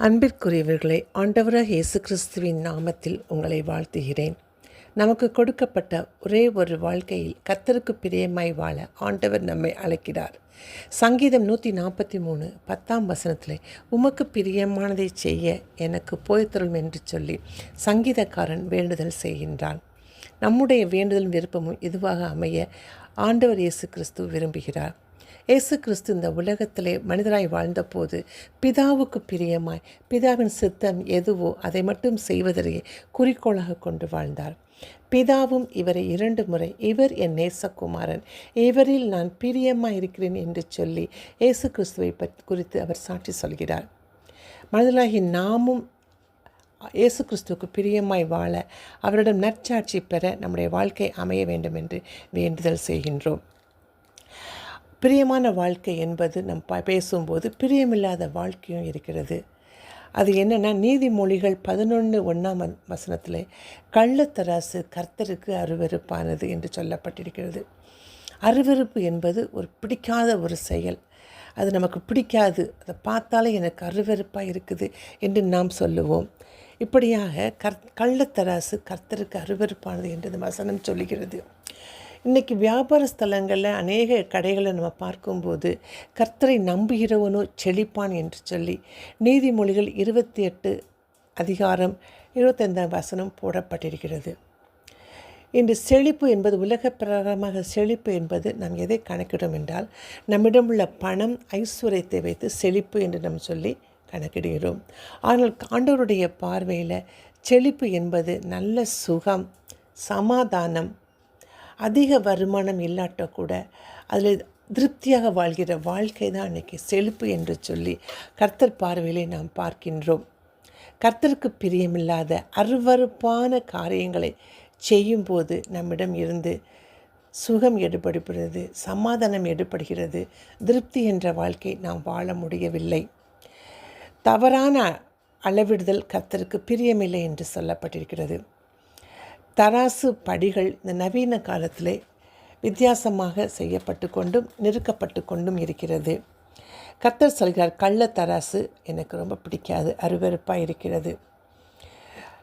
அன்பிற்குரியவர்களை ஆண்டவராக இயேசு கிறிஸ்துவின் நாமத்தில் உங்களை வாழ்த்துகிறேன். நமக்கு கொடுக்கப்பட்ட ஒரே ஒரு வாழ்க்கையில் கத்தருக்கு பிரியமாய் வாழ ஆண்டவர் நம்மை அழைக்கிறார். சங்கீதம் நூற்றி நாற்பத்தி மூணு பத்தாம் வசனத்தில் உமக்கு பிரியமானதை செய்ய எனக்கு போய்த்தருள் என்று சொல்லி சங்கீதக்காரன் வேண்டுதல் செய்கின்றான். நம்முடைய வேண்டுதல் விருப்பமும் இதுவாக அமைய ஆண்டவர் இயேசு கிறிஸ்து விரும்புகிறார். இயேசு கிறிஸ்து இந்த உலகத்திலே மனிதராய் வாழ்ந்தபோது பிதாவுக்கு பிரியமாய் பிதாவின் சித்தம் எதுவோ அதை மட்டும் செய்வதையே குறிக்கோளாக கொண்டு வாழ்ந்தார். பிதாவும் இவரை இரண்டு முறை இவர் என் நேசகுமாரன் இவரில் நான் பிரியமாக இருக்கிறேன் என்று சொல்லி இயேசு கிறிஸ்துவை பற்றி குறித்து அவர் சாட்சி சொல்கிறார். மனிதனாகி நாமும் இயேசு கிறிஸ்துவுக்கு பிரியமாய் வாழ அவரிடம் நற்சாட்சி பெற நம்முடைய வாழ்க்கை அமைய வேண்டும் என்று வேண்டுதல் செய்கின்றோம். பிரியமான வாழ்க்கை என்பது நம் ப பேசும்போது பிரியமில்லாத வாழ்க்கையும் இருக்கிறது. அது என்னென்னா நீதிமொழிகள் பதினொன்று ஒன்றாம் வசனத்தில் கள்ளத்தராசு கர்த்தருக்கு அருவெருப்பானது என்று சொல்லப்பட்டிருக்கிறது. அருவருப்பு என்பது ஒரு பிடிக்காத ஒரு செயல். அது நமக்கு பிடிக்காது. அதை பார்த்தாலே எனக்கு அருவெருப்பாக இருக்குது என்று நாம் சொல்லுவோம். இப்படியாக கர் கள்ளத்தராசு கர்த்தருக்கு அருவருப்பானது என்று இந்த வசனம் சொல்லுகிறது. இன்றைக்கி வியாபார ஸ்தலங்களில் அநேக கடைகளை நம்ம பார்க்கும்போது கர்த்தரை நம்புகிறவனோ செழிப்பான் என்று சொல்லி நீதிமொழிகள் இருபத்தி எட்டு அதிகாரம் இருபத்தைந்தாம் வசனம் போடப்பட்டிருக்கிறது. இன்று செழிப்பு என்பது உலக பிரகாரமாக செழிப்பு என்பது நாம் எதை கணக்கிடும் என்றால் நம்மிடம் உள்ள பணம் ஐஸ்வர்யத்தை வைத்து செழிப்பு என்று நாம் சொல்லி கணக்கிடுகிறோம். ஆனால் ஆண்டவருடைய பார்வையில் செழிப்பு என்பது நல்ல சுகம் சமாதானம் அதிக வருமானம் இல்லாட்ட கூட அதில் திருப்தியாக வாழ்கிற வாழ்க்கை தான் அன்றைக்கி செழிப்பு என்று சொல்லி கர்த்தர் பார்வையிலே நாம் பார்க்கின்றோம். கர்த்தருக்கு பிரியமில்லாத அருவருப்பான காரியங்களை செய்யும்போது நம்மிடம் இருந்து சுகம் எடுபடுகிறது சமாதானம் எடுபடுகிறது திருப்தி என்ற வாழ்க்கை நாம் வாழ முடியவில்லை. தவறான அளவிடுதல் கர்த்தருக்கு பிரியமில்லை என்று சொல்லப்பட்டிருக்கிறது. தராசு படிகள் இந்த நவீன காலத்திலே வித்தியாசமாக செய்யப்பட்டு கொண்டும் நிறுக்கப்பட்டு கொண்டும் இருக்கிறது. கர்த்தர் சொல்கிறார் கள்ள தராசு எனக்கு ரொம்ப பிடிக்காது அருவருப்பாக இருக்கிறது.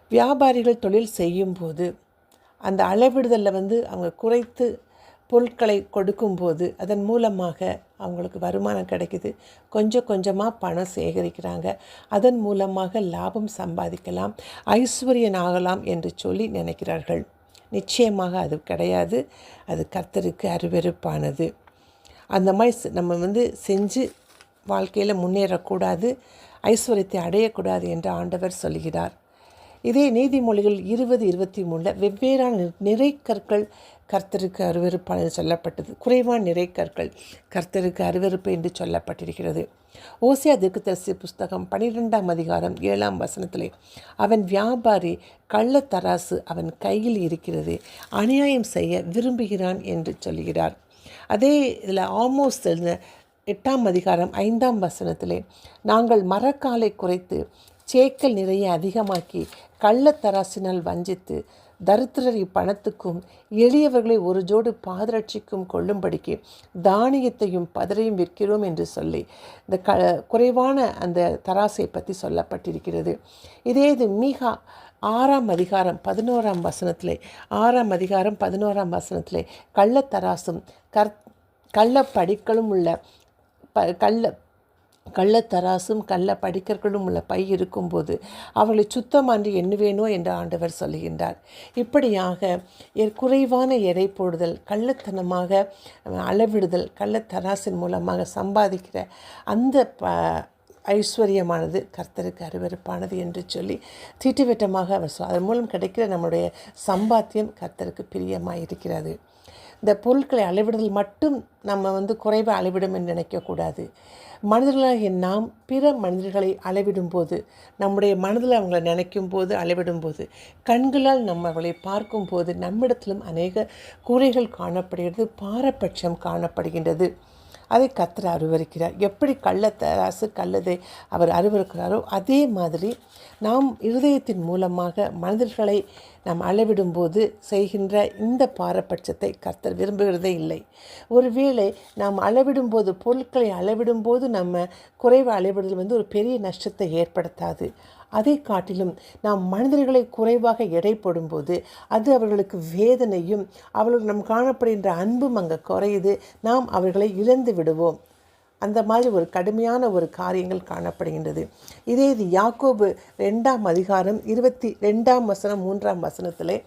வியாபாரிகள் தொழில் செய்யும்போது அந்த அளவிடுதலில் வந்து அவங்க குறைத்து பொருட்களை கொடுக்கும்போது அதன் மூலமாக அவங்களுக்கு வருமானம் கிடைக்குது. கொஞ்சம் கொஞ்சமாக பணம் சேகரிக்கிறாங்க. அதன் மூலமாக லாபம் சம்பாதிக்கலாம். ஐஸ்வர்யன் ஆகலாம் என்று சொல்லி நினைக்கிறார்கள். நிச்சயமாக அது கிடையாது. அது கர்த்தருக்கு அருவெருப்பானது. அந்த மாதிரி நம்ம வந்து செஞ்சு வாழ்க்கையில் முன்னேறக்கூடாது ஐஸ்வர்யத்தை அடையக்கூடாது என்று ஆண்டவர் சொல்கிறார். இதே நீதிமொழிகள் இருபது இருபத்தி மூணில் வெவ்வேறான நிறைக்கற்கள் கர்த்தருக்கு அருவருப்பானது சொல்லப்பட்டது. குறைவான நிறைக்கற்கள் கர்த்தருக்கு அருவருப்பு என்று சொல்லப்பட்டிருக்கிறது. ஓசியா தீர்க்கதரிசி புஸ்தகம் பனிரெண்டாம் அதிகாரம் ஏழாம் வசனத்திலே அவன் வியாபாரி கள்ளத்தராசு அவன் கையில் இருக்கிறது அநியாயம் செய்ய விரும்புகிறான் என்று சொல்கிறார். அதே இதில் ஆமோஸ் எட்டாம் அதிகாரம் ஐந்தாம் வசனத்திலே நாங்கள் மரக்காலை குறைத்து சேக்கல் நிறைய அதிகமாக்கி கள்ளத்தராசினால் வஞ்சித்து தரித்திரரை பணத்துக்கும் எளியவர்களை ஒரு ஜோடு பாதரட்சிக்கும் கொள்ளும்படிக்கு தானியத்தையும் பதரையும் விற்கிறோம் என்று சொல்லி இந்த க குறைவான அந்த தராசை பற்றி சொல்லப்பட்டிருக்கிறது. இதே இது மீகா ஆறாம் அதிகாரம் பதினோராம் வசனத்தில் ஆறாம் அதிகாரம் பதினோராம் வசனத்தில் கள்ளத்தராசும் கற் கள்ளப்படிக்களும் உள்ள ப கள்ள கள்ளத்தராசும் கள்ள படிக்கற்களும் உள்ள பை இருக்கும்போது அவளை சுத்தமான்று எண்ணுவேனோ என்று ஆண்டவர் சொல்லுகின்றார். இப்படியாக குறைவான எடை போடுதல் கள்ளத்தனமாக அளவிடுதல் கள்ளத்தராசின் மூலமாக சம்பாதிக்கிற அந்த ப ஐஸ்வர்யமானது கர்த்தருக்கு அருவருப்பானது என்று சொல்லி திட்டவட்டமாக அவர் சொல் அதன் மூலம் கிடைக்கிற நம்முடைய சம்பாத்தியம் கர்த்தருக்கு பிரியமாக இருக்கிறது இந்த பொருட்களை அளவிடுதல் மட்டும் நம்ம வந்து குறைவாக அளவிடும் என்று நினைக்கக்கூடாது. மனிதர்களாகிய நாம் பிற மனிதர்களை அளவிடும்போது நம்முடைய மனதில் அவங்களை நினைக்கும் போது அளவிடும்போது கண்களால் நம்ம அவளை பார்க்கும்போது நம்மிடத்திலும் அநேக குறைகள் காணப்படுகிறது பாரபட்சம் காணப்படுகின்றது. அதை கத்தர் அருவருக்கிறார். எப்படி கள்ளத்தராசு கல்லதை அவர் அருவருக்கிறாரோ அதே மாதிரி நாம் இருதயத்தின் மூலமாக மனிதர்களை நாம் அளவிடும்போது செய்கின்ற இந்த பாரபட்சத்தை கர்த்தர் விரும்புகிறதே இல்லை. ஒருவேளை நாம் அளவிடும்போது பொருட்களை அளவிடும்போது நம்ம குறைவு அளவிடுதல் வந்து ஒரு பெரிய நஷ்டத்தை ஏற்படுத்தாது. அதை காட்டிலும் நாம் மனிதர்களை குறைவாக எடை போடும்போது அது அவர்களுக்கு வேதனையும் அவர்கள் நம் காணப்படுகின்ற அன்பும் அங்கே குறையுது. நாம் அவர்களை இழந்து விடுவோம். அந்த மாதிரி ஒரு கடுமையான ஒரு காரியங்கள் காணப்படுகின்றது. இதே இது யாக்கோபு ரெண்டாம் அதிகாரம் இருபத்தி ரெண்டாம் வசனம் மூன்றாம் வசனத்திலே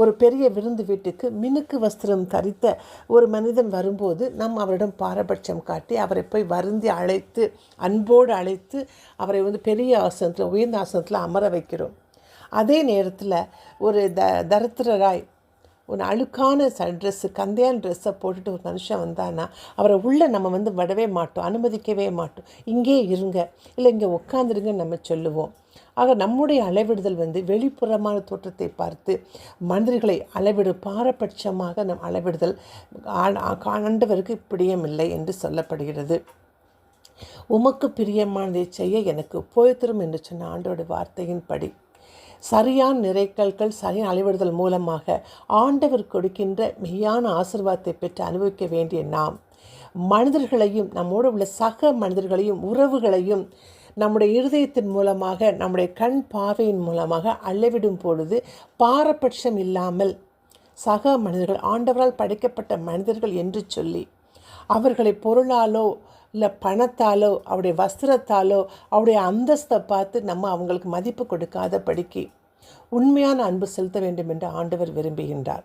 ஒரு பெரிய விருந்து வீட்டுக்கு மினுக்கு வஸ்திரம் தரித்த ஒரு மனிதன் வரும்போது நாம் அவரிடம் பாரபட்சம் காட்டி அவரை போய் வருந்தி அழைத்து அன்போடு அழைத்து அவரை வந்து பெரிய ஆசனத்தில் உயர்ந்த ஆசனத்தில் அமர வைக்கிறோம். அதே நேரத்தில் ஒரு த தரித்திரராய் ஒரு அழுக்கான ச ட்ரெஸ்ஸு கந்தையான ட்ரெஸ்ஸை போட்டுட்டு ஒரு மனுஷன் வந்தான்னா அவரை உள்ளே நம்ம வந்து விடவே மாட்டோம் அனுமதிக்கவே மாட்டோம். இங்கே இருங்க. இல்லை இங்கே உட்காந்துருங்கன்னு நம்ம சொல்லுவோம். ஆக நம்முடைய அளவிடுதல் வந்து வெளிப்புறமான தோற்றத்தை பார்த்து மனிதர்களை அளவிடு பாரபட்சமாக நம் அளவிடுதல் ஆண்டவருக்கு பிடியமில்லை என்று சொல்லப்படுகிறது. உமக்கு பிரியமானதை செய்ய எனக்கு போய்த்திரும் என்று சொன்ன ஆண்டோட வார்த்தையின்படி. சரியான நிறைக்கல்கள் சரியான அளவிடுதல் மூலமாக ஆண்டவர் கொடுக்கின்ற மெய்யான ஆசிர்வாதத்தை பெற்று அனுபவிக்க வேண்டிய நாம். மனிதர்களையும் நம்மோடு உள்ள சக மனிதர்களையும் உறவுகளையும் நம்முடைய இருதயத்தின் மூலமாக நம்முடைய கண் பாவையின் மூலமாக அளவிடும் பொழுது பாரபட்சம் இல்லாமல் சக மனிதர்கள் ஆண்டவரால் படைக்கப்பட்ட மனிதர்கள் என்று சொல்லி அவர்களை பொருளாலோ இல்லை பணத்தாலோ அவருடைய வஸ்திரத்தாலோ அவருடைய அந்தஸ்தை பார்த்து நம்ம அவங்களுக்கு மதிப்பு கொடுக்காத படிக்கு. உண்மையான அன்பு செலுத்த வேண்டும் என்று ஆண்டவர் விரும்புகின்றார்.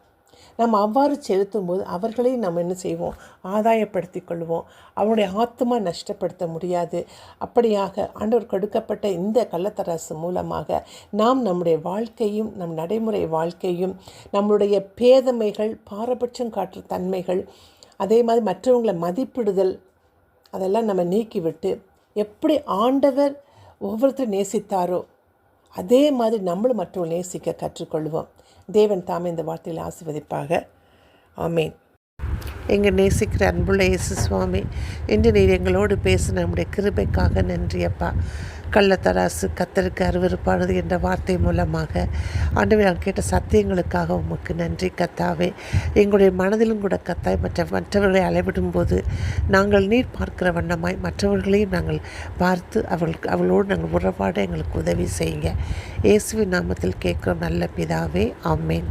நாம் அவ்வாறு செலுத்தும் போது அவர்களையும் நம்ம என்ன செய்வோம்? ஆதாயப்படுத்தி கொள்வோம். அவனுடைய ஆத்மா நஷ்டப்படுத்த முடியாது. அப்படியாக ஆண்டவர் கொடுக்கப்பட்ட இந்த கள்ளத்தராசு மூலமாக நாம் நம்முடைய வாழ்க்கையும் நம் நடைமுறை வாழ்க்கையும் நம்முடைய பேதமைகள் பாரபட்சம் காற்று தன்மைகள் அதே மாதிரி மற்றவங்களை மதிப்பிடுதல் அதெல்லாம் நம்ம நீக்கிவிட்டு எப்படி ஆண்டவர் ஒவ்வொருத்தரும் நேசித்தாரோ அதே மாதிரி நம்மளும் மற்றும் நேசிக்க கற்றுக்கொள்வோம். தேவன் தாமே இந்த வார்த்தையில் ஆசிர்வதிப்பாக. ஆமேன். எங்கள் நேசிக்கிற அன்புள்ள இயேசு சுவாமி இன்று நீர் எங்களோடு பேசின நம்முடைய கிருபைக்காக நன்றியப்பா. கள்ளத்தராசு கத்தருக்கு அருவறுப்பானது என்ற வார்த்தை மூலமாக ஆண்டவர் நான் கேட்ட சத்தியங்களுக்காக உமக்கு நன்றி கத்தாவே. எங்களுடைய மனதிலும் கூட கத்தாய் மற்ற மற்றவர்களை அளவிடும் போது நாங்கள் நீர் பார்க்கிற வண்ணமாய் மற்றவர்களையும் நாங்கள் பார்த்து அவளுக்கு அவளோடு நாங்கள் உறவாட எங்களுக்கு உதவி செய்யுங்க. இயேசுவின் நாமத்தில் கேட்குறோம் நல்ல பிதாவே ஆமேன்.